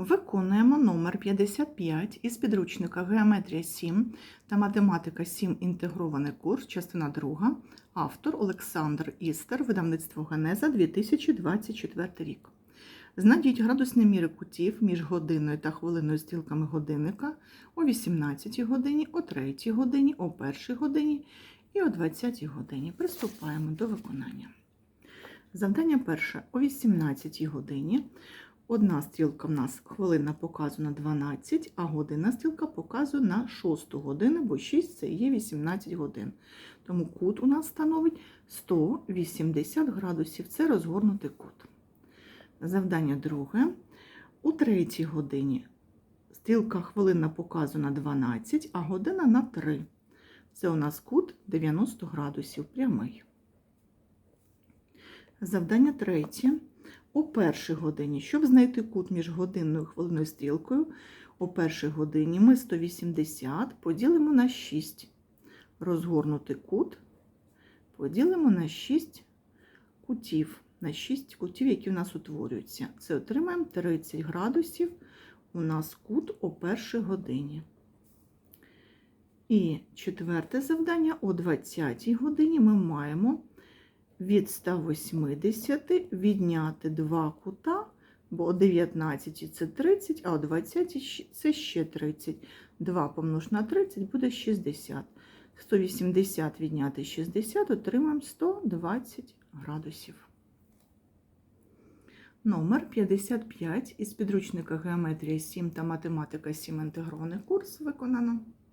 Виконуємо номер 55 із підручника Геометрія 7 та математика 7 інтегрований курс, частина 2, автор Олександр Істер, видавництво Генеза 2024 рік. Знайдіть градусні міри кутів між годиною та хвилиною стрілками годинника о 18 годині, о 3 годині, о 1 годині і о 20 годині. Приступаємо до виконання. Завдання перше о 18 годині. Одна стрілка в нас хвилина показує на 12, а година стрілка показує на 6 годину, бо 6 це є 18 годин. Тому кут у нас становить 180 градусів. Це розгорнутий кут. Завдання друге. У третій годині стрілка хвилина показує на 12, а година на 3. Це у нас кут 90 градусів прямий. Завдання третє. У першій годині, щоб знайти кут між годинною і хвилинною стрілкою, у першій годині ми 180 поділимо на 6. Розгорнутий кут поділимо на 6 кутів, на 6 кутів, які у нас утворюються. Це отримаємо 30 градусів у нас кут у першій годині. І четверте завдання о 20 годині ми маємо від 180 відняти 2 кута, бо о 19 це 30, а о 20 це ще 30. 2 помнож на 30 буде 60. 180 відняти 60, отримаємо 120 градусів. Номер 55 із підручника Геометрія 7 та математика 7 інтегрований курс виконано.